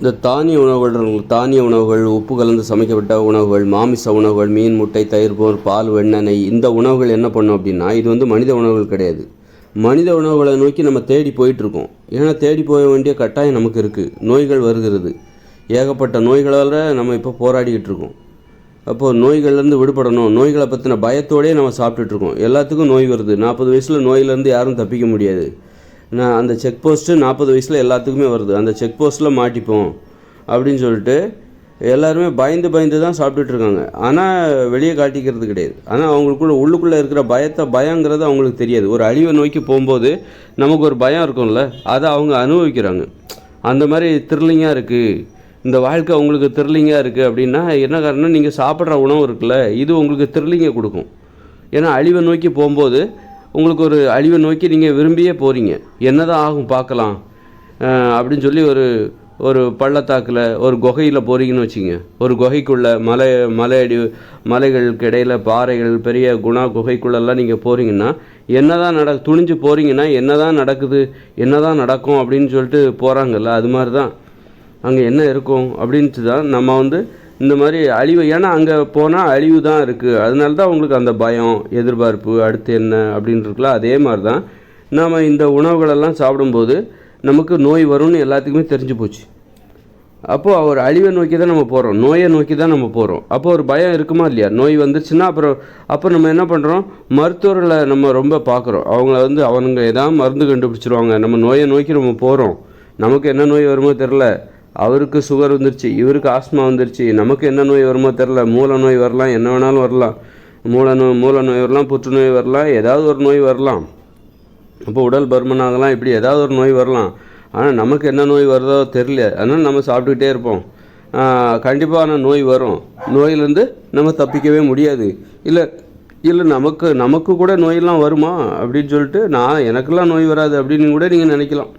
இந்த தானிய உணவுகள் தானிய உணவுகள் உப்பு கலந்து சமைக்கப்பட்ட உணவுகள் மாமிச உணவுகள் மீன் முட்டை தயிர் போர் பால் வெண்ணெய் இந்த உணவுகள் என்ன பண்ணும் அப்படின்னா இது வந்து மனித உணவுகள் கிடையாது. மனித உணவுகளை நோக்கி நம்ம தேடி போயிட்டுருக்கோம். ஏன்னா தேடி போக வேண்டிய கட்டாயம் நமக்கு இருக்குது நோய்கள் வருகிறது. ஏகப்பட்ட நோய்களால் நம்ம இப்போ போராடிக்கிட்டு இருக்கோம் அப்போது நோய்கள்லேருந்து விடுபடணும். நோய்களை பற்றின பயத்தோடே நம்ம சாப்பிட்டுட்ருக்கோம் எல்லாத்துக்கும் நோய் வருது. நாற்பது வயசில் நோயிலேருந்து யாரும் தப்பிக்க முடியாது. நான் அந்த செக் போஸ்ட்டு நாற்பது வயசில் எல்லாத்துக்குமே வருது. அந்த செக் போஸ்ட்டில் மாட்டிப்போம். அப்படின்னு சொல்லிட்டு எல்லாருமே பயந்து பயந்து தான் சாப்பிட்டுட்ருக்காங்க ஆனால் வெளியே காட்டிக்கிறது கிடையாது. ஆனால் அவங்களுக்குள்ள உள்ளுக்குள்ளே இருக்கிற பயத்தை பயங்கிறது அவங்களுக்கு தெரியாது. ஒரு அழிவை நோக்கி போகும்போது நமக்கு ஒரு பயம் இருக்கும்ல அதை அவங்க அனுபவிக்கிறாங்க. அந்த மாதிரி த்ரில்லிங்காக இருக்குது இந்த வாழ்க்கை உங்களுக்கு த்ரில்லிங்காக இருக்குது அப்படின்னா என்ன காரணம் நீங்கள் சாப்பிட்ற உணவு இருக்குல்ல இது உங்களுக்கு த்ரில்லிங்கை கொடுக்கும். ஏன்னா அழிவை நோக்கி போகும்போது உங்களுக்கு ஒரு அழிவை நோக்கி நீங்கள் விரும்பியே போகிறீங்க என்னதான் ஆகும் பார்க்கலாம். அப்படின்னு சொல்லி ஒரு ஒரு பள்ளத்தாக்கில் ஒரு குகையில் போகிறீங்கன்னு வச்சுங்க. ஒரு குகைக்குள்ளே மலை மலை அடி மலைகளுக்கு இடையில் பாறைகள் பெரிய குணா குகைக்குள்ளெல்லாம் நீங்கள் போகிறீங்கன்னா என்னதான் நட துணிஞ்சு போகிறீங்கன்னா என்னதான் நடக்குது என்னதான் நடக்கும் அப்படின்னு சொல்லிட்டு போகிறாங்கல்ல அது மாதிரி தான் அங்கே என்ன இருக்கும் அப்படின்ட்டு தான் நம்ம வந்து இந்த மாதிரி அழிவு ஏன்னா அங்கே போனால் அழிவு தான் இருக்குது அதனால தான் உங்களுக்கு அந்த பயம் எதிர்பார்ப்பு அடுத்து என்ன அப்படின்ருக்குல்ல அதே மாதிரி தான் நாம் இந்த உணவுகளெல்லாம் சாப்பிடும்போது நமக்கு நோய் வரும்னு எல்லாத்துக்குமே தெரிஞ்சு போச்சு. அப்போது அவர் அழிவை நோக்கி தான் நம்ம போகிறோம் நோயை நோக்கி தான் நம்ம போகிறோம் அப்போ ஒரு பயம் இருக்குமா இல்லையா? நோய் வந்துருச்சுன்னா அப்புறம் அப்போ நம்ம என்ன பண்ணுறோம் மருத்துவர்களை நம்ம ரொம்ப பார்க்குறோம். அவங்கள வந்து அவனுங்க ஏதாவது மருந்து கண்டுபிடிச்சிருவாங்க. நம்ம நோயை நோக்கி நம்ம போகிறோம் நமக்கு என்ன நோய் வருமோ தெரில அவருக்கு சுகர் வந்துருச்சு இவருக்கு ஆஸ்மா வந்துருச்சு. நமக்கு என்ன நோய் வருமோ தெரில மூல நோய் வரலாம் என்ன வேணாலும் வரலாம். மூல நோய் மூல நோய் வரலாம் புற்றுநோய் வரலாம் ஏதாவது ஒரு நோய் வரலாம். அப்போ உடல் பருமன் ஆகலாம் இப்படி ஏதாவது ஒரு நோய் வரலாம். ஆனால் நமக்கு என்ன நோய் வருதோ தெரியல. அதனால் நம்ம சாப்பிட்டுக்கிட்டே இருப்போம். கண்டிப்பான நோய் வரும். நோயிலேருந்து நம்ம தப்பிக்கவே முடியாது. இல்லை இல்லை நமக்கு நமக்கு கூட நோயெல்லாம் வருமா? அப்படின்னு சொல்லிட்டு நான் எனக்கெல்லாம் நோய் வராது அப்படின்னு கூட நீங்கள் நினைக்கலாம்.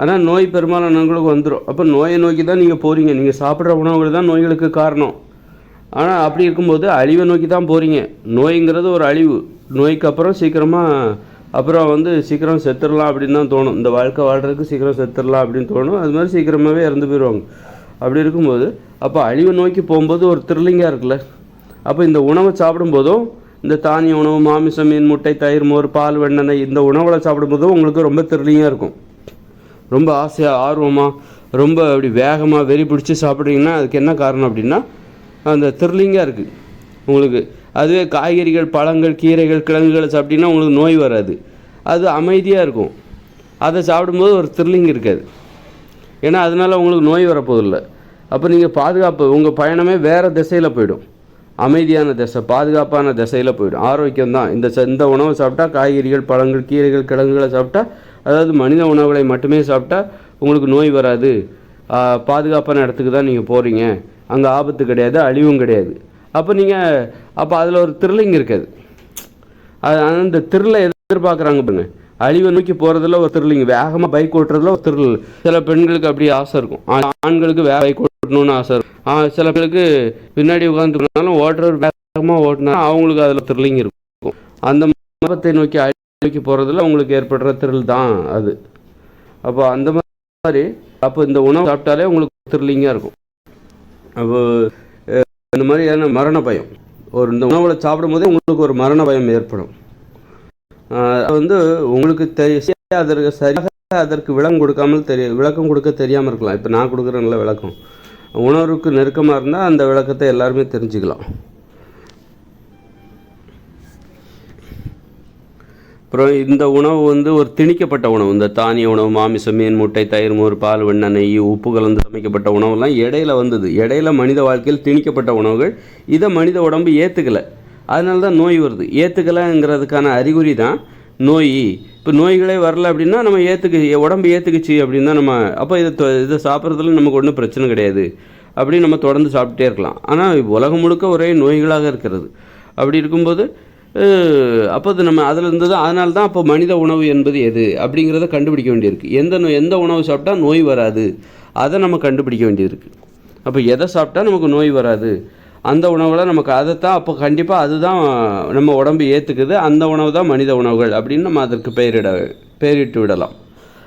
ஆனால் நோய் பெரும்பாலானவங்களுக்கு வந்துடும் அப்போ நோயை நோக்கி தான் நீங்கள் போகிறீங்க நீங்கள் சாப்பிட்ற உணவுகள் தான் நோய்களுக்கு காரணம். ஆனால் அப்படி இருக்கும்போது அழிவை நோக்கி தான் போகிறீங்க நோய்ங்கிறது ஒரு அழிவு. நோய்க்கு அப்புறம் சீக்கிரமாக அப்புறம் வந்து சீக்கிரம் செத்துடலாம் அப்படின்னு தான் தோணும். இந்த வாழ்க்கை வாழ்கிறதுக்கு சீக்கிரம் செத்துடலாம் அப்படின்னு தோணும். அது மாதிரி சீக்கிரமாகவே இறந்து போயிடுவாங்க அப்படி இருக்கும்போது அப்போ அழிவை நோக்கி போகும்போது ஒரு த்ரில்லிங்காக இருக்குல்ல. அப்போ இந்த உணவை சாப்பிடும்போதும் இந்த தானிய உணவு மாமிசம் மீன் முட்டை தயிர் மோர் பால் வெண்ணெய் இந்த உணவுகளை சாப்பிடும்போதும் உங்களுக்கு ரொம்ப த்ரில்லிங்காக இருக்கும். ரொம்ப ஆசையாக ஆர்வமாக ரொம்ப அப்படி வேகமாக வெறி பிடிச்சி சாப்பிட்றீங்கன்னா அதுக்கு என்ன காரணம் அப்படின்னா அந்த த்ரில்லிங்காக இருக்குது உங்களுக்கு அதுவே காய்கறிகள் பழங்கள் கீரைகள் கிழங்குகளை சாப்பிட்டிங்கன்னா உங்களுக்கு நோய் வராது. அது அமைதியாக இருக்கும். அதை சாப்பிடும்போது ஒரு த்ரில்லிங் இருக்காது. ஏன்னா அதனால் உங்களுக்கு நோய் வரப்போதில்லை. அப்போ நீங்கள் பாதுகாப்பு உங்கள் பயணமே வேறு திசையில் போயிடும். அமைதியான திசை பாதுகாப்பான திசையில் போயிடும். ஆரோக்கியம் தான் இந்த இந்த உணவை சாப்பிட்டா காய்கறிகள் பழங்கள் கீரைகள் கிழங்குகளை சாப்பிட்டா அதாவது மனித உணவுகளை மட்டுமே சாப்பிட்டா உங்களுக்கு நோய் வராது. பாதுகாப்பான இடத்துக்கு தான் நீங்கள் போகிறீங்க அங்கே ஆபத்து கிடையாது அழிவும் கிடையாது. அப்போ நீங்கள் அப்போ அதில் ஒரு த்ரில்லிங் இருக்காது. அது அந்த த்ரில்லை எதிர்பார்க்குறாங்க பாருங்க. அழிவை நோக்கி போகிறதுல ஒரு த்ரில்லிங் வேகமாக பைக் ஓட்டுறதுல ஒரு த்ரில். சில பெண்களுக்கு அப்படி ஆசை இருக்கும். ஆண்களுக்கு வே பைக் ஓட்டணும்னு ஆசை இருக்கும். ஆ, சில பேருக்கு பின்னாடி உட்காந்துருந்தாலும் ஓட்டுறவர் வேகமாக ஓட்டினா அவங்களுக்கு அதில் த்ரில்லிங் இருக்கும். அந்த மரத்தை நோக்கி வேலைக்கு போகிறதுல உங்களுக்கு ஏற்படுற த்ரில் தான் அது. அப்போ அந்த மாதிரி அப்போ இந்த உணவு சாப்பிட்டாலே உங்களுக்கு த்ரில்லிங்காக இருக்கும். அப்போ அஹ், இந்த மாதிரியான மரண பயம். ஒரு இந்த உணவில் சாப்பிடும்போதே உங்களுக்கு ஒரு மரண பயம் ஏற்படும். அது வந்து உங்களுக்கு தெரிய அதற்கு சரியாக அதற்கு விளக்கம் கொடுக்காமல் தெரிய விளக்கம் கொடுக்க தெரியாமல் இருக்கலாம். இப்போ நான் கொடுக்குறேன்ல விளக்கம். உணர்வுக்கு நெருக்கமாக இருந்தால் அந்த விளக்கத்தை எல்லாருமே தெரிஞ்சுக்கலாம். அப்புறம் இந்த உணவு வந்து ஒரு திணிக்கப்பட்ட உணவு. இந்த தானிய உணவு மாமிசம் மீன் முட்டை தயிர் மோர் பால் வெண்ணெய் நெய் உப்பு கலந்து சமைக்கப்பட்ட உணவுலாம் இடையில வந்தது. இடையில மனித வாழ்க்கையில் திணிக்கப்பட்ட உணவுகள். இதை மனித உடம்பு ஏற்றுக்கலை அதனால தான் நோய் வருது. ஏற்றுக்கலைங்கிறதுக்கான அறிகுறி தான் நோய். இப்போ நோய்களே வரல அப்படின்னா நம்ம ஏற்றுக்கு உடம்பு ஏற்றுக்குச்சு அப்படின்னா நம்ம அப்போ இதை இதை சாப்பிட்றதுல நமக்கு ஒன்றும் பிரச்சனை கிடையாது. அப்படின்னு நம்ம தொடர்ந்து சாப்பிட்டே இருக்கலாம். ஆனால் உலகம் முழுக்க ஒரே நோய்களாக இருக்கிறது. அப்படி இருக்கும்போது அப்போ அது நம்ம அதில் இருந்து தான் அதனால தான் அப்போ மனித உணவு என்பது எது அப்படிங்கிறத கண்டுபிடிக்க வேண்டியிருக்கு. எந்த நோய் எந்த உணவு சாப்பிட்டா நோய் வராது? அதை நம்ம கண்டுபிடிக்க வேண்டியிருக்கு. அப்போ எதை சாப்பிட்டா நமக்கு நோய் வராது? அந்த உணவுகளை நமக்கு அதை தான் அப்போ கண்டிப்பாக அதுதான் நம்ம உடம்பு ஏற்றுக்குது அந்த உணவு தான் மனித உணவுகள் அப்படின்னு நம்ம அதற்கு பெயரிட பெயரிட்டு விடலாம்.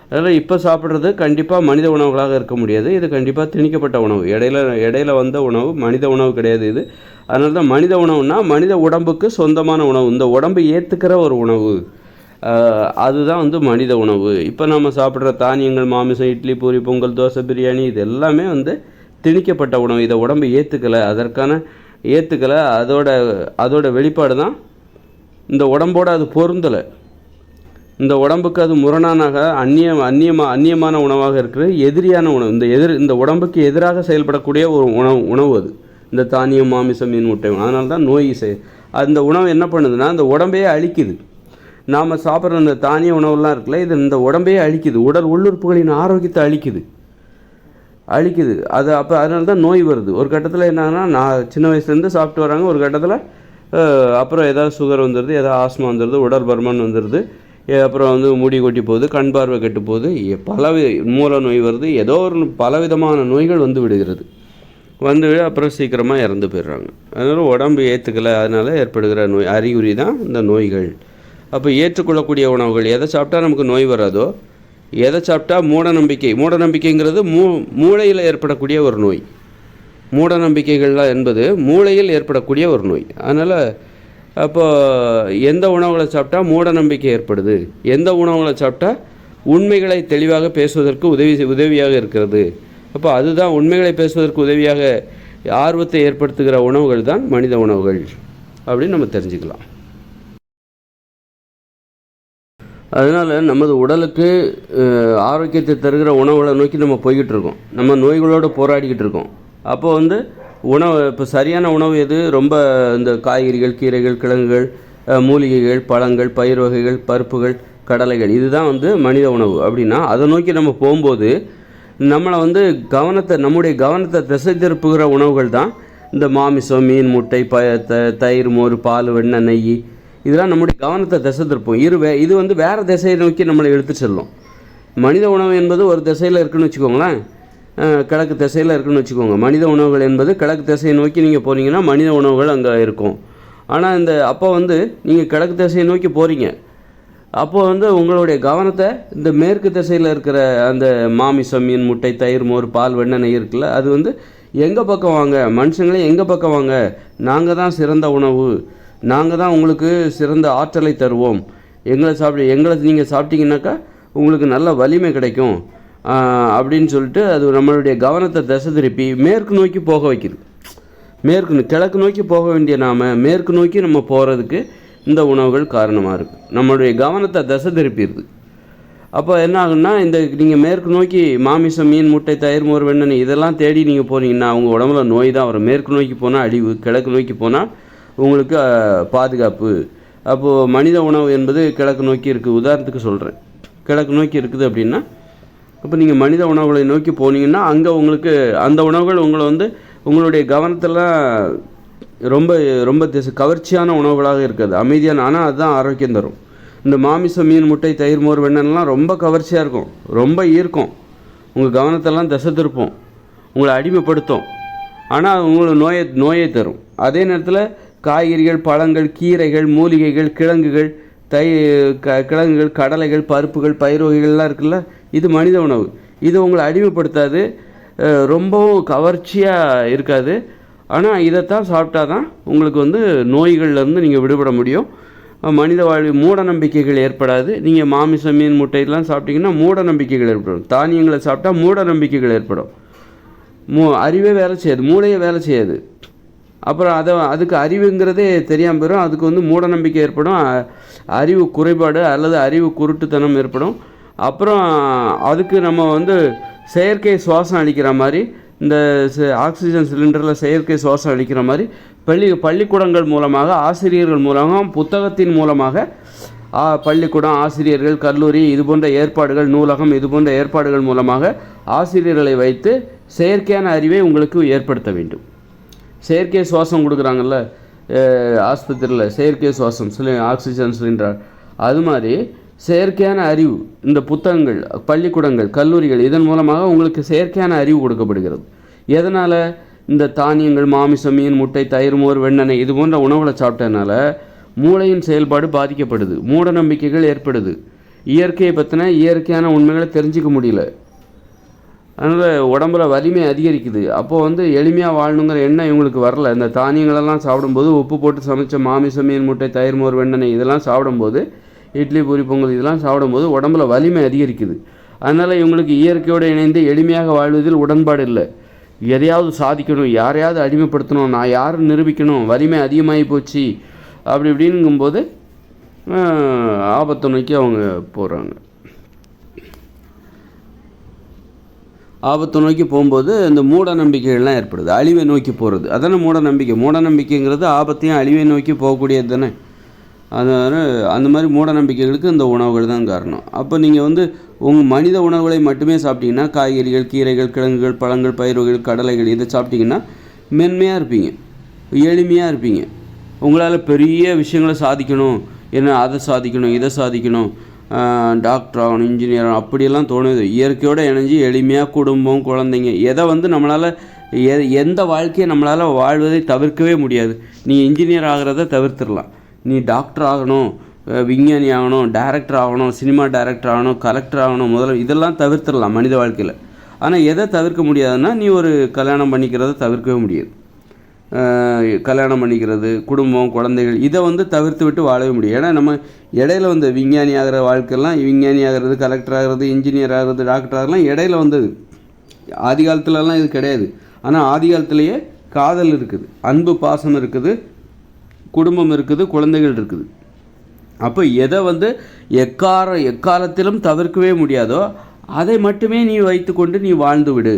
அதனால் இப்போ சாப்பிட்றது கண்டிப்பாக மனித உணவுகளாக இருக்க முடியாது. இது கண்டிப்பாக திணிக்கப்பட்ட உணவு. இடையில இடையில வந்த உணவு மனித உணவு கிடையாது இது. அதனால தான் மனித உணவுனா மனித உடம்புக்கு சொந்தமான உணவு. இந்த உடம்பு ஏற்றுக்கிற ஒரு உணவு. அதுதான் வந்து மனித உணவு. இப்போ நம்ம சாப்பிட்ற தானியங்கள் மாமிசம் இட்லி பூரி பொங்கல் தோசை பிரியாணி இது எல்லாமே வந்து திணிக்கப்பட்ட உணவு. இதை உடம்பு ஏற்றுக்கலை அதற்கான ஏற்றுக்கலை அதோட அதோட வெளிப்பாடு தான் இந்த உடம்போட அது பொருந்தலை. இந்த உடம்புக்கு அது முரணானாக அந்நிய அந்நியமா அந்நியமான உணவாக இருக்கிற எதிரியான உணவு. இந்த எதிர் இந்த உடம்புக்கு எதிராக செயல்படக்கூடிய ஒரு உணவு உணவு அது. இந்த தானியம் மாமிசம் மீன் முட்டை அதனால தான் நோய் செய் அந்த உணவு என்ன பண்ணுதுன்னா அந்த உடம்பையே அழிக்குது. நாம் சாப்பிட்ற அந்த தானிய உணவுலாம் இருக்குல்ல இது இந்த உடம்பையே அழிக்குது. உடல் உள்ளுறுப்புகளின் ஆரோக்கியத்தை அழிக்குது. அழிக்குது. அது அப்போ அதனால தான் நோய் வருது. ஒரு கட்டத்தில் என்னன்னா நான் சின்ன வயசுலேருந்து சாப்பிட்டு வராங்க. ஒரு கட்டத்தில் அப்புறம் ஏதாவது சுகர் வந்துடுது ஏதாவது ஆஸ்மா வந்துடுது உடல் பருமன் வந்துடுது அப்புறம் வந்து முடி கொட்டி போகுது கண் பார்வை கெட்டு போகுது. பல மூல நோய் வருது. ஏதோ ஒரு பலவிதமான நோய்கள் வந்து விடுகிறது. வந்து அப்புறம் சீக்கிரமாக இறந்து போயிடுறாங்க. அதனால் உடம்பு ஏற்றுக்கலை அதனால் ஏற்படுகிற நோய் அறிகுறி தான் இந்த நோய்கள். அப்போ ஏற்றுக்கொள்ளக்கூடிய உணவுகள் எதை சாப்பிட்டா நமக்கு நோய் வராதோ எதை சாப்பிட்டா மூட நம்பிக்கை மூட நம்பிக்கைங்கிறது மூ மூளையில் ஏற்படக்கூடிய ஒரு நோய். மூட நம்பிக்கைகள்லாம் என்பது மூளையில் ஏற்படக்கூடிய ஒரு நோய். அதனால் அப்போ எந்த உணவுகளை சாப்பிட்டா மூட நம்பிக்கை ஏற்படுது? எந்த உணவுகளை சாப்பிட்டா உண்மைகளை தெளிவாக பேசுவதற்கு உதவி உதவியாக இருக்கிறது? அப்போ அதுதான் உண்மைகளை பேசுவதற்கு உதவியாக ஆர்வத்தை ஏற்படுத்துகிற உணவுகள் தான் மனித உணவுகள் அப்படின்னு நம்ம தெரிஞ்சுக்கலாம். அதனால் நமது உடலுக்கு ஆரோக்கியத்தை தருகிற உணவுகளை நோக்கி நம்ம போய்கிட்டு இருக்கோம். நம்ம நோய்களோடு போராடிக்கிட்டு இருக்கோம். அப்போ வந்து உணவு இப்போ சரியான உணவு எது? ரொம்ப இந்த காய்கறிகள் கீரைகள் கிழங்குகள் மூலிகைகள் பழங்கள் பயிர் வகைகள் பருப்புகள் கடலைகள் இதுதான் வந்து மனித உணவு அப்படின்னா அதை நோக்கி நம்ம போகும்போது நம்மளை வந்து கவனத்தை நம்முடைய கவனத்தை திசை திருப்புகிற உணவுகள் தான் இந்த மாமிசம் மீன் முட்டை ப த தயிர் மோர் பால் வெண்ணெய் நெய். இதெல்லாம் நம்முடைய கவனத்தை திசை திருப்போம். இரு வே இது வந்து வேறு திசையை நோக்கி நம்மளை எடுத்து செல்லும். மனித உணவு என்பது ஒரு திசையில் இருக்குன்னு வச்சுக்கோங்களேன். கிழக்கு திசையில் இருக்குன்னு வச்சுக்கோங்க. மனித உணவுகள் என்பது கிழக்கு திசையை நோக்கி நீங்கள் போனீங்கன்னா மனித உணவுகள் அங்கே இருக்கும். ஆனால் இந்த அப்போ வந்து நீங்கள் கிழக்கு திசையை நோக்கி போகிறீங்க அப்போது வந்து உங்களுடைய கவனத்தை இந்த மேற்கு திசையில் இருக்கிற அந்த மாமிசம் மீன் முட்டை தயிர் மோர் பால் வெண்ணெய் நெய் இருக்குல்ல அது வந்து எங்கள் பக்கம் வாங்க? மனுஷங்களே எங்கள் பக்கம் வாங்க? நாங்கள் தான் சிறந்த உணவு. நாங்கள் தான் உங்களுக்கு சிறந்த ஆற்றலை தருவோம். எங்களை சாப்பிடு எங்களை நீங்கள் சாப்பிட்டீங்கன்னாக்கா உங்களுக்கு நல்ல வலிமை கிடைக்கும். அப்படின்னு சொல்லிட்டு அது நம்மளுடைய கவனத்தை திசை திருப்பி மேற்கு நோக்கி போக வைக்கிது. மேற்கு கிழக்கு நோக்கி போக வேண்டிய நாம மேற்கு நோக்கி நம்ம போகிறதுக்கு இந்த உணவுகள் காரணமாக இருக்குது நம்மளுடைய கவனத்தை தசை திருப்பிடுது. அப்போ என்ன ஆகுன்னா இந்த நீங்கள் மேற்கு நோக்கி மாமிசம் மீன் முட்டை தயிர் மோர் வெண்ணெய் இதெல்லாம் தேடி நீங்கள் போனீங்கன்னா உங்கள் உடம்புல நோய் தான் வரும். மேற்கு நோக்கி போனால் அழிவு கிழக்கு நோக்கி போனால் உங்களுக்கு பாதுகாப்பு. அப்போது மனித உணவு என்பது கிழக்கு நோக்கி இருக்குது உதாரணத்துக்கு சொல்கிறேன் கிழக்கு நோக்கி இருக்குது அப்படின்னா அப்போ நீங்கள் மனித உணவுகளை நோக்கி போனீங்கன்னா அங்கே உங்களுக்கு அந்த உணவுகள் உங்களை வந்து உங்களுடைய கவனத்தெல்லாம் ரொம்ப ரொம்ப திசு கவர்ச்சியான உணவுகளாக இருக்காது. அமைதியான ஆனால் அதுதான் ஆரோக்கியம் தரும். இந்த மாமிசம் மீன் முட்டை தயிர் மோர் வெண்ணெய்லாம் ரொம்ப கவர்ச்சியாக இருக்கும். ரொம்ப ஈர்க்கும். உங்கள் கவனத்தெல்லாம் திசை திருப்போம். உங்களை அடிமைப்படுத்தும். ஆனால் உங்களுக்கு நோயை நோயை தரும். அதே நேரத்தில் காய்கறிகள் பழங்கள் கீரைகள் மூலிகைகள் கிழங்குகள் தை க கிழங்குகள் கடலைகள் பருப்புகள் பயிர் வகைகள்லாம் இருக்குல்ல இது மனித உணவு. இது உங்களை அடிமைப்படுத்தாது. ரொம்பவும் கவர்ச்சியாக இருக்காது. ஆனால் இதைத்தான் சாப்பிட்டா தான் உங்களுக்கு வந்து நோய்கள்லேருந்து நீங்கள் விடுபட முடியும். மனித வாழ்வு மூட நம்பிக்கைகள் ஏற்படாது. நீங்கள் மாமிசம் மீன் முட்டையெல்லாம் சாப்பிட்டீங்கன்னா மூட நம்பிக்கைகள் ஏற்படும். தானியங்களை சாப்பிட்டா மூட நம்பிக்கைகள் ஏற்படும். மூ அறிவே வேலை செய்யாது. மூளையே வேலை செய்யாது. அப்புறம் அதை அதுக்கு அறிவுங்கிறதே தெரியாமல் போயிடும். அதுக்கு வந்து மூட நம்பிக்கை ஏற்படும். அறிவு குறைபாடு அல்லது அறிவு குருட்டுத்தனம் ஏற்படும். அப்புறம் அதுக்கு நம்ம வந்து செயற்கை சுவாசம் அளிக்கிற மாதிரி இந்த ஆக்சிஜன் சிலிண்டரில் செயற்கை சுவாசம் அளிக்கிற மாதிரி பள்ளி பள்ளிக்கூடங்கள் மூலமாக ஆசிரியர்கள் மூலமாக புத்தகத்தின் மூலமாக பள்ளிக்கூடம் ஆசிரியர்கள் கல்லூரி இது போன்ற ஏற்பாடுகள் நூலகம் இது போன்ற ஏற்பாடுகள் மூலமாக ஆசிரியர்களை வைத்து செயற்கையான அறிவை உங்களுக்கு ஏற்படுத்த வேண்டும். செயற்கை சுவாசம் கொடுக்குறாங்கல்ல ஆஸ்பத்திரியில் செயற்கை சுவாசம் சிலி ஆக்சிஜன் சிலிண்டர் அது மாதிரி செயற்கையான அறிவு இந்த புத்தகங்கள் பள்ளிக்கூடங்கள் கல்லூரிகள் இதன் மூலமாக உங்களுக்கு செயற்கையான அறிவு கொடுக்கப்படுகிறது. எதனால்? இந்த தானியங்கள் மாமிசம் மீன் முட்டை தயிர் மோர் வெண்ணெய் இது போன்ற உணவுகளை சாப்பிட்டதுனால மூளையின் செயல்பாடு பாதிக்கப்படுது மூட நம்பிக்கைகள் ஏற்படுது. இயற்கையை பற்றின இயற்கையான உண்மைகளை தெரிஞ்சிக்க முடியல. அதனால் உடம்புல வலிமை அதிகரிக்குது. அப்போது வந்து எளிமையாக வாழணுங்கிற எண்ணம் இவங்களுக்கு வரல. இந்த தானியங்களெல்லாம் சாப்பிடும்போது உப்பு போட்டு சமைச்ச மாமிசம் மீன் முட்டை தயிர் மோர் வெண்ணெய் இதெல்லாம் சாப்பிடும்போது இட்லி பூரி பொங்கல் இதெல்லாம் சாப்பிடும்போது உடம்புல வலிமை அதிகரிக்குது. அதனால் இவங்களுக்கு இயற்கையோடு இணைந்து எளிமையாக வாழ்வதில் உடன்பாடு இல்லை. எதையாவது சாதிக்கணும் யாரையாவது அடிமைப்படுத்தணும் நான் யாரும் நிரூபிக்கணும் வலிமை அதிகமாகி போச்சு அப்படி இப்படிங்கும்போது ஆபத்தை நோக்கி அவங்க போகிறாங்க ஆபத்தை நோக்கி போகும்போது இந்த மூட நம்பிக்கைகள்லாம் ஏற்படுது. அழிவை நோக்கி போகிறது அதானே மூட நம்பிக்கை? மூட நம்பிக்கைங்கிறது ஆபத்தையும் அழிவை நோக்கி போகக்கூடியது தானே? அதனால் அந்த மாதிரி மூட நம்பிக்கைகளுக்கு இந்த உணவுகள் தான் காரணம். அப்போ நீங்கள் வந்து உங்கள் மனித உணவுகளை மட்டுமே சாப்பிட்டீங்கன்னா காய்கறிகள் கீரைகள் கிழங்குகள் பழங்கள் பயிர்கள் கடலைகள் இதை சாப்பிட்டீங்கன்னா மென்மையாக இருப்பீங்க. எளிமையாக இருப்பீங்க. உங்களால் பெரிய விஷயங்களை சாதிக்கணும். என்ன அதை சாதிக்கணும் இதை சாதிக்கணும். டாக்டர் ஆகணும் இன்ஜினியர் ஆகணும் அப்படியெல்லாம் தோணுது. இயற்கையோடு இணைஞ்சு எளிமையாக குடும்பம் குழந்தைங்க எதை வந்து நம்மளால் எ எந்த வாழ்க்கையை நம்மளால் வாழ்வதை தவிர்க்கவே முடியாது. நீ இன்ஜினியர் ஆகிறத தவிர்த்துடலாம். நீ டாக்டர் ஆகணும் விஞ்ஞானி ஆகணும் டேரக்டர் ஆகணும் சினிமா டேரக்டர் ஆகணும் கலெக்டர் ஆகணும் முதல்ல இதெல்லாம் தவிர்த்துடலாம் மனித வாழ்க்கையில். ஆனால் எதை தவிர்க்க முடியாதுன்னா நீ ஒரு கல்யாணம் பண்ணிக்கிறத தவிர்க்கவே முடியாது. கல்யாணம் பண்ணிக்கிறது குடும்பம் குழந்தைகள் இதை வந்து தவிர்த்து விட்டு வாழவே முடியும் ஏன்னா நம்ம இடையில வந்த விஞ்ஞானி ஆகிற வாழ்க்கையெல்லாம் விஞ்ஞானி ஆகிறது கலெக்டர் ஆகிறது இன்ஜினியர் ஆகிறது டாக்டர் ஆகிறலாம் இடையில வந்தது. ஆதி காலத்துலலாம் இது கிடையாது. ஆனால் ஆதி காலத்திலேயே காதல் இருக்குது அன்பு பாசம் இருக்குது குடும்பம் இருக்குது குழந்தைகள் இருக்குது. அப்போ எதை வந்து எக்கார எக்காலத்திலும் தவிர்க்கவே முடியாதோ அதை மட்டுமே நீ வைத்துக்கொண்டு நீ வாழ்ந்து விடு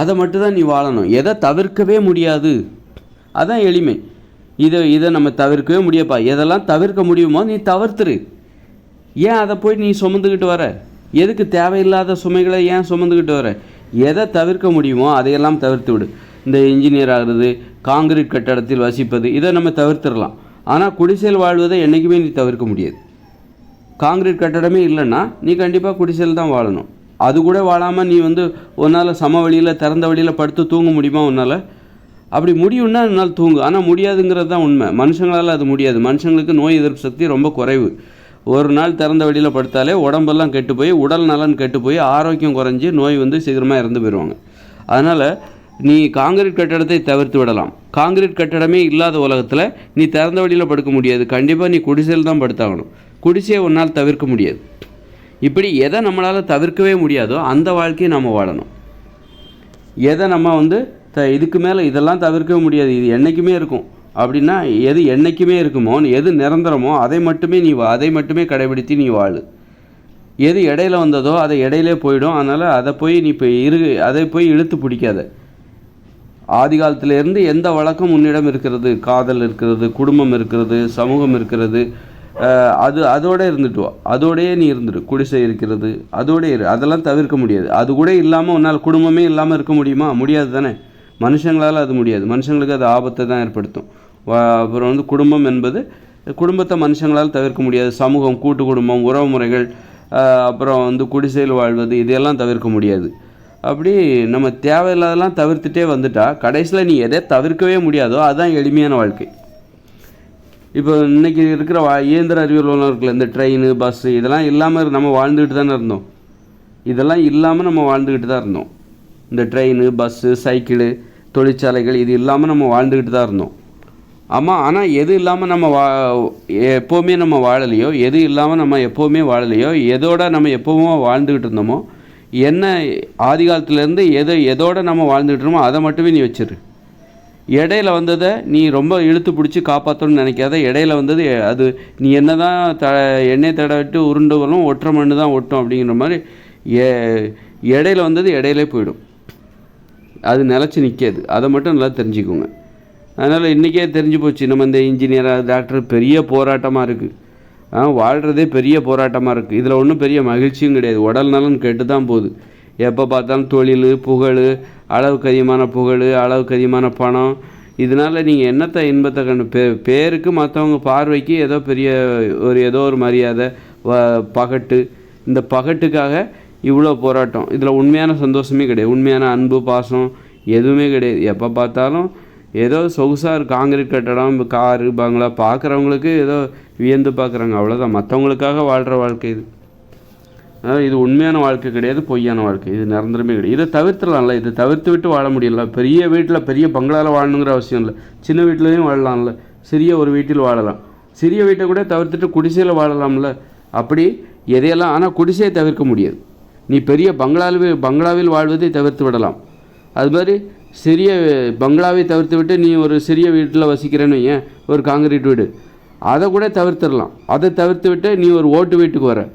அதை மட்டும்தான் நீ வாழணும். எதை தவிர்க்கவே முடியாது. அதான் எளிமை. இதை இதை நம்ம தவிர்க்கவே முடியப்பா. எதெல்லாம் தவிர்க்க முடியுமோ நீ தவிர்த்துரு. ஏன் அதை போய் நீ சுமந்துக்கிட்டு வர? எதுக்கு தேவையில்லாத சுமைகளை ஏன் சுமந்துக்கிட்டு வர? எதை தவிர்க்க முடியுமோ அதையெல்லாம் தவிர்த்து விடு இந்த இன்ஜினியர் ஆகிறது காங்கிரீட் கட்டடத்தில் வசிப்பது இதை நம்ம தவிர்த்துடலாம். ஆனால் குடிசையில் வாழ்வதை என்றைக்குமே நீ தவிர்க்க முடியாது. காங்கிரீட் கட்டடமே இல்லைன்னா நீ கண்டிப்பாக குடிசையில் தான் வாழணும். அது கூட வாழாமல் நீ வந்து உன்னால் சம வழியில் திறந்த வழியில் படுத்து தூங்க முடியுமா உன்னால்? அப்படி முடியும்னா என்னால் தூங்கு. ஆனால் முடியாதுங்கிறது தான் உண்மை. மனுஷங்களால் அது முடியாது. மனுஷங்களுக்கு நோய் எதிர்ப்பு சக்தி ரொம்ப குறைவு. ஒரு நாள் திறந்த வழியில் படுத்தாலே உடம்பெல்லாம் கெட்டு போய் உடல் நலன் கெட்டு போய் ஆரோக்கியம் குறைஞ்சி நோய் வந்து சீக்கிரமாக இறந்து போயிடுவாங்க. அதனால் நீ காங்கிரீட் கட்டடத்தை தவிர்த்து விடலாம். காங்கிரீட் கட்டடமே இல்லாத உலகத்தில் நீ திறந்த வழியில் படுக்க முடியாது. கண்டிப்பாக நீ குடிசையில் தான் படுத்தாகணும். குடிசையை உன்னால் தவிர்க்க முடியாது. இப்படி எதை நம்மளால் தவிர்க்கவே முடியாதோ அந்த வாழ்க்கையை நம்ம வாழணும். எதை நம்ம வந்து த இதுக்கு மேலே இதெல்லாம் தவிர்க்கவே முடியாது. இது என்றைக்குமே இருக்கும். அப்படின்னா எது என்றைக்குமே இருக்குமோ எது நிரந்தரமோ அதை மட்டுமே நீ வா அதை மட்டுமே கடைபிடித்து நீ வாழு. எது இடையில வந்ததோ அதை இடையிலே போயிடும். அதனால் அதை போய் நீ இப்போ இரு அதை போய் இழுத்து பிடிக்காத. ஆதி காலத்திலேருந்து எந்த வழக்கம் உன்னிடம் இருக்கிறது? காதல் இருக்கிறது குடும்பம் இருக்கிறது சமூகம் இருக்கிறது. அது அதோட இருந்துட்டு வா. நீ இருந்துடு குடிசை இருக்கிறது. அதோடய இரு. அதெல்லாம் தவிர்க்க முடியாது. அது கூட இல்லாமல் உன்னால் குடும்பமே இல்லாமல் இருக்க முடியுமா? முடியாது தானே. மனுஷங்களால் அது முடியாது. மனுஷங்களுக்கு அது ஆபத்தை தான் ஏற்படுத்தும். அப்புறம் வந்து குடும்பம் என்பது குடும்பத்தை மனுஷங்களால் தவிர்க்க முடியாது. சமூகம் கூட்டு குடும்பம் உறவு முறைகள் அப்புறம் வந்து குடிசையில் வாழ்வது இதையெல்லாம் தவிர்க்க முடியாது. அப்படி நம்ம தேவையில்லாதெல்லாம் தவிர்த்துட்டே வந்துட்டா கடைசியில் நீ எதை தவிர்க்கவே முடியாதோ அதுதான் எளிமையான வாழ்க்கை. இப்போ இன்னைக்கு இருக்கிற வா இயந்திர அறிவியல் உலகத்தில் இந்த ட்ரெயின் பஸ்ஸு இதெல்லாம் இல்லாமல் நம்ம வாழ்ந்துக்கிட்டு தானே இருந்தோம். இதெல்லாம் இல்லாமல் நம்ம வாழ்ந்துக்கிட்டு தான் இருந்தோம். இந்த ட்ரெயின் பஸ்ஸு சைக்கிள் தொழிற்சாலைகள் இது இல்லாமல் நம்ம வாழ்ந்துக்கிட்டு தான் இருந்தோம். ஆமாம் ஆனால் எது இல்லாமல் நம்ம வா எப்போவுமே நம்ம வாழலையோ எது இல்லாமல் நம்ம எப்போவுமே வாழலையோ எதோட நம்ம எப்போவுமே வாழ்ந்துக்கிட்டு இருந்தோமோ என்ன ஆதி காலத்துலேருந்து எதை எதோட நம்ம வாழ்ந்துக்கிட்டு அதை மட்டுமே நீ வச்சிரு. இடையில வந்ததை நீ ரொம்ப இழுத்து பிடிச்சி காப்பாற்றணும்னு நினைக்காத. இடையில வந்தது அது நீ என்ன தான் த எண்ணெய் தடவிட்டு உருண்டுகளும் வரும் மண்ணு தான் ஒட்டும் அப்படிங்கிற மாதிரி எ இடையில வந்தது இடையிலே போயிடும். அது நிலச்சி நிற்காது. அதை மட்டும் நல்லா தெரிஞ்சுக்கோங்க. அதனால் இன்றைக்கே தெரிஞ்சு போச்சு. நம்ம இந்த இன்ஜினியராக டாக்டர் பெரிய போராட்டமாக இருக்குது வாழ்கிறதே பெரிய போராட்டமாக இருக்குது இதில் ஒன்றும் பெரிய மகிழ்ச்சியும் கிடையாது. உடல் நலன் கெட்டு தான் போகுது. எப்போ பார்த்தாலும் தொழில் புகழ் அளவுக்கு அதிகமான புகழ் அளவுக்கு அதிகமான பணம். இதனால் நீங்கள் என்னத்தை இன்பத்தை கண்டு பே பேருக்கு மற்றவங்க பார்வைக்கு ஏதோ பெரிய ஒரு ஏதோ ஒரு மரியாதை வ பகட்டு. இந்த பகட்டுக்காக இவ்வளோ போராட்டம். இதில் உண்மையான சந்தோஷமே கிடையாது. உண்மையான அன்பு பாசம் எதுவுமே கிடையாது. எப்போ பார்த்தாலும் ஏதோ சொகுசாக இருக்கு காங்கிரீட் கட்டடம் காரு பங்களா பார்க்குறவங்களுக்கு ஏதோ வியந்து பார்க்குறாங்க அவ்வளோதான் மற்றவங்களுக்காக வாழ்கிற வாழ்க்கை இது. அதாவது இது உண்மையான வாழ்க்கை கிடையாது பொய்யான வாழ்க்கை. இது நிரந்தரமே கிடையாது. இதை தவிர்த்துலாம்ல இதை தவிர்த்து விட்டு வாழ முடியல. பெரிய வீட்டில் பெரிய பங்களாவில் வாழணுங்கிற அவசியம் இல்லை. சின்ன வீட்லேயும் வாழலாம்ல. சிறிய ஒரு வீட்டில் வாழலாம். சிறிய வீட்டை கூட தவிர்த்துட்டு குடிசையில் வாழலாம்ல. அப்படி எதையெல்லாம் ஆனால் குடிசையை தவிர்க்க முடியாது. நீ பெரிய பங்களாவில் பங்களாவில் வாழ்வதை தவிர்த்து விடலாம். அது மாதிரி சிறிய பங்களாவை தவிர்த்து விட்டு நீ ஒரு சிறிய வீட்டில் வசிக்கிறேன்னு ஏன் ஒரு காங்கிரீட் வீடு. அதை கூட தவிர்த்துடலாம். அதை தவிர்த்து விட்டு நீ ஒரு ஓட்டு வீட்டுக்கு வர.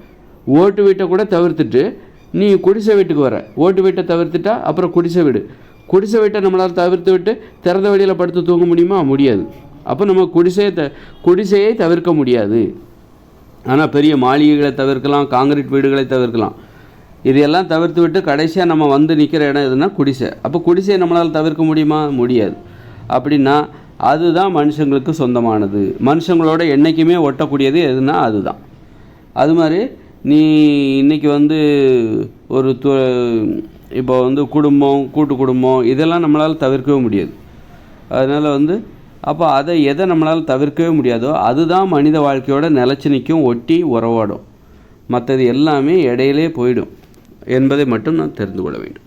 ஓட்டு வீட்டை கூட தவிர்த்துட்டு நீ குடிசை வீட்டுக்கு வர. ஓட்டு வீட்டை தவிர்த்துட்டா அப்புறம் குடிசை வீடு. குடிசை வீட்டை நம்மளால் தவிர்த்து விட்டு திறந்த வெளியில் படுத்து தூங்க முடியுமா? முடியாது. அப்போ நம்ம குடிசையை த குடிசையை தவிர்க்க முடியாது. ஆனால் பெரிய மாளிகைகளை தவிர்க்கலாம் காங்கிரீட் வீடுகளை தவிர்க்கலாம். இதையெல்லாம் தவிர்த்து விட்டு கடைசியாக நம்ம வந்து நிற்கிற இடம் எதுனா குடிசை. அப்போ குடிசையை நம்மளால் தவிர்க்க முடியுமா? முடியாது. அப்படின்னா அதுதான் மனுஷங்களுக்கு சொந்தமானது. மனுஷங்களோட என்றைக்குமே ஒட்டக்கூடியது எதுனா அதுதான். அது மாதிரி நீ இன்னைக்கு வந்து ஒரு து இப்போ வந்து குடும்பம் கூட்டு குடும்பம் இதெல்லாம் நம்மளால் தவிர்க்கவே முடியாது. அதனால் வந்து அப்போ அதை எதை நம்மளால் தவிர்க்கவே முடியாதோ அதுதான் மனித வாழ்க்கையோட நிலச்சி நிற்கும் ஒட்டி உறவாடும். மற்றது எல்லாமே இடையிலே போயிடும். என்பதை மட்டும் நான் தெரிந்து கொள்ள வேண்டும்.